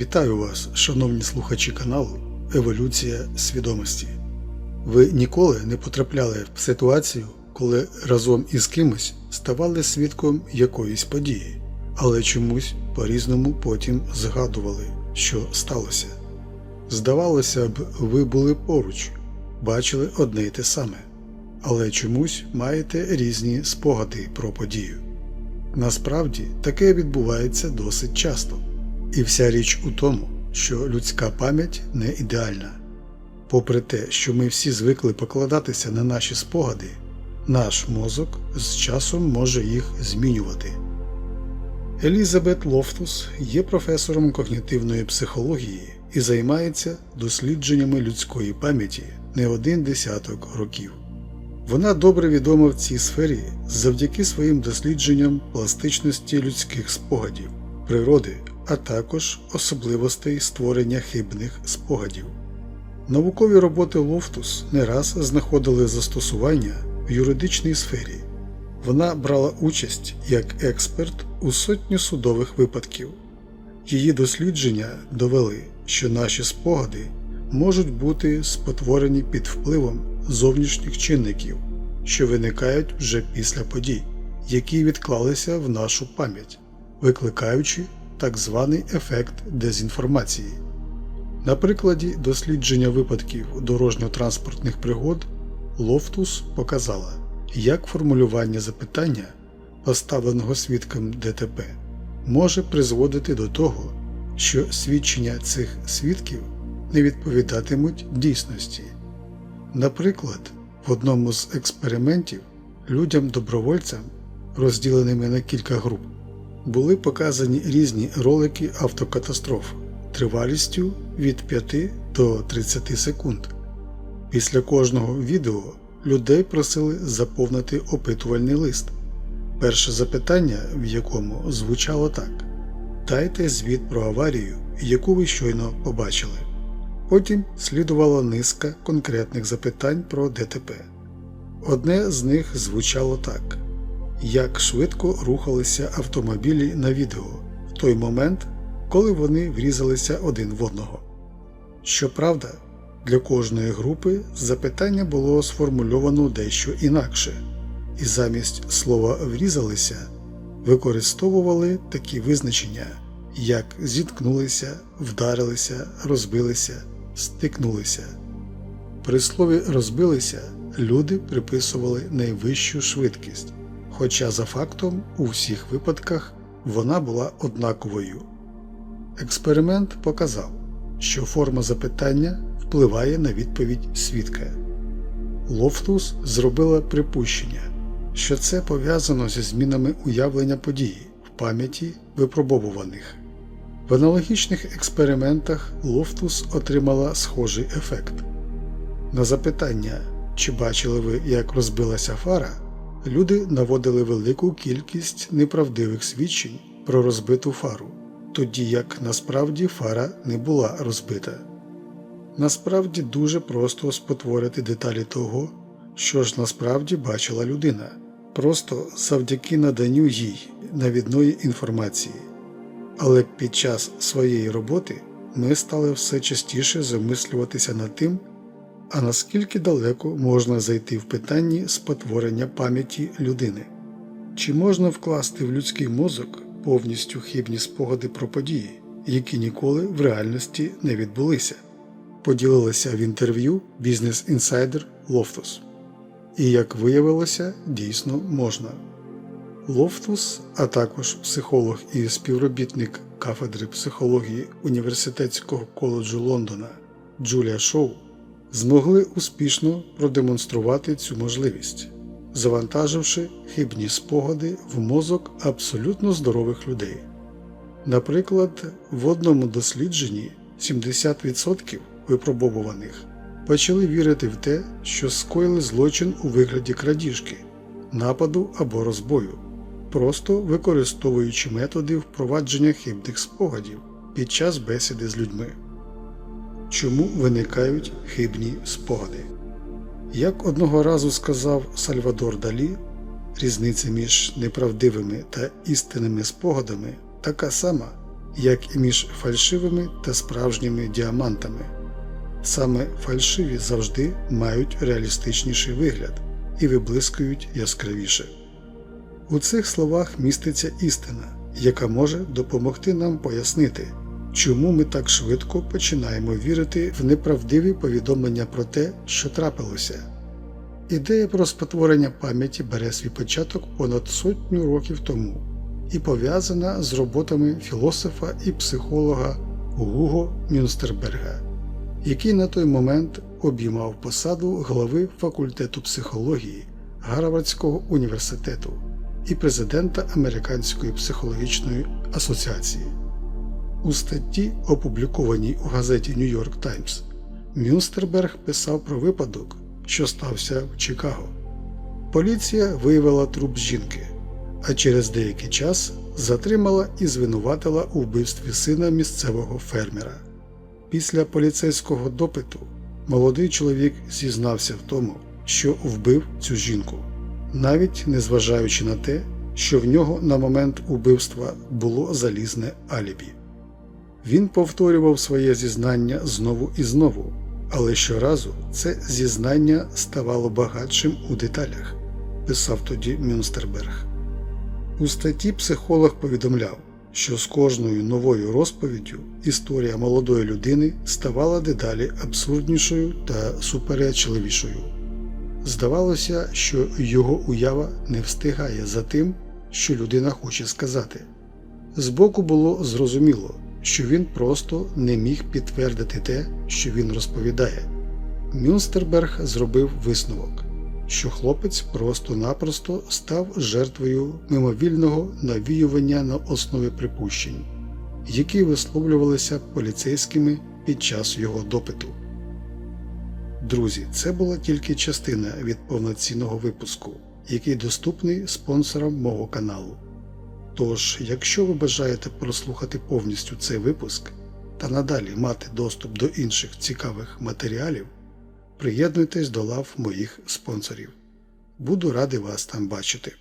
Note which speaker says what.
Speaker 1: Вітаю вас, шановні слухачі каналу Еволюція свідомості. Ви ніколи не потрапляли в ситуацію, коли разом із кимось ставали свідком якоїсь події, але чомусь по-різному потім згадували, що сталося. Здавалося б, ви були поруч, бачили одне й те саме, але чомусь маєте різні спогади про подію. Насправді таке відбувається досить часто. І вся річ у тому, що людська пам'ять не ідеальна. Попри те, що ми всі звикли покладатися на наші спогади, наш мозок з часом може їх змінювати. Елізабет Лофтус є професором когнітивної психології і займається дослідженнями людської пам'яті не один десяток років. Вона добре відома в цій сфері завдяки своїм дослідженням пластичності людських спогадів, природи, а також особливостей створення хибних спогадів. Наукові роботи Лофтус не раз знаходили застосування в юридичній сфері. Вона брала участь як експерт у сотню судових випадків. Її дослідження довели, що наші спогади можуть бути спотворені під впливом зовнішніх чинників, що виникають вже після подій, які відклалися в нашу пам'ять, викликаючи так званий ефект дезінформації. На прикладі дослідження випадків дорожньо-транспортних пригод Лофтус показала, як формулювання запитання, поставленого свідком ДТП, може призводити до того, що свідчення цих свідків не відповідатимуть дійсності. Наприклад, в одному з експериментів людям-добровольцям, розділеними на кілька груп, були показані різні ролики автокатастроф тривалістю від 5 до 30 секунд. Після кожного відео людей просили заповнити опитувальний лист, перше запитання в якому звучало так: Дайте звіт про аварію, яку ви щойно побачили. Потім слідувала низка конкретних запитань про ДТП. Одне з них звучало так: Як швидко рухалися автомобілі на відео в той момент, коли вони врізалися один в одного. Щоправда, для кожної групи запитання було сформульовано дещо інакше, і замість слова врізалися використовували такі визначення, як зіткнулися, вдарилися, розбилися, стикнулися. При слові розбилися люди приписували найвищу швидкість, хоча за фактом у всіх випадках вона була однаковою. Експеримент показав, що форма запитання впливає на відповідь свідка. Лофтус зробила припущення, що це пов'язано зі змінами уявлення події в пам'яті випробовуваних. В аналогічних експериментах Лофтус отримала схожий ефект. На запитання, чи бачили ви, як розбилася фара, люди наводили велику кількість неправдивих свідчень про розбиту фару, тоді як насправді фара не була розбита. Насправді дуже просто спотворити деталі того, що ж насправді бачила людина, просто завдяки наданню їй навідної інформації. Але під час своєї роботи ми стали все частіше замислюватися над тим, а наскільки далеко можна зайти в питанні спотворення пам'яті людини, чи можна вкласти в людський мозок повністю хибні спогади про події, які ніколи в реальності не відбулися, поділилася в інтерв'ю Бізнес інсайдер Лофтус. І як виявилося, дійсно можна. Лофтус, а також психолог і співробітник кафедри психології Університетського коледжу Лондона Джулія Шоу змогли успішно продемонструвати цю можливість, завантаживши хибні спогади в мозок абсолютно здорових людей. Наприклад, в одному дослідженні 70% випробовуваних почали вірити в те, що скоїли злочин у вигляді крадіжки, нападу або розбою, просто використовуючи методи впровадження хибних спогадів під час бесіди з людьми. Чому виникають хибні спогади? Як одного разу сказав Сальвадор Далі, різниця між неправдивими та істинними спогадами така сама, як і між фальшивими та справжніми діамантами. Саме фальшиві завжди мають реалістичніший вигляд і виблискують яскравіше. У цих словах міститься істина, яка може допомогти нам пояснити, чому ми так швидко починаємо вірити в неправдиві повідомлення про те, що трапилося. Ідея про спотворення пам'яті бере свій початок понад сотню років тому і пов'язана з роботами філософа і психолога Гуго Мюнстерберга, який на той момент обіймав посаду глави факультету психології Гарвардського університету і президента Американської психологічної асоціації. У статті, опублікованій у газеті York Times, Мюнстерберг писав про випадок, що стався в Чикаго. Поліція виявила труп жінки, а через деякий час затримала і звинуватила у вбивстві сина місцевого фермера. Після поліцейського допиту молодий чоловік зізнався в тому, що вбив цю жінку, навіть незважаючи на те, що в нього на момент убивства було залізне алібі. Він повторював своє зізнання знову і знову, але щоразу це зізнання ставало багатшим у деталях, писав тоді Мюнстерберг. У статті психолог повідомляв, що з кожною новою розповіддю історія молодої людини ставала дедалі абсурднішою та суперечливішою. Здавалося, що його уява не встигає за тим, що людина хоче сказати. Збоку було зрозуміло, що він просто не міг підтвердити те, що він розповідає. Мюнстерберг зробив висновок, що хлопець просто-напросто став жертвою мимовільного навіювання на основі припущень, які висловлювалися поліцейськими під час його допиту. Друзі, це була тільки частина від повноцінного випуску, який доступний спонсорам мого каналу. Тож, якщо ви бажаєте прослухати повністю цей випуск та надалі мати доступ до інших цікавих матеріалів, приєднуйтесь до лав моїх спонсорів. Буду радий вас там бачити.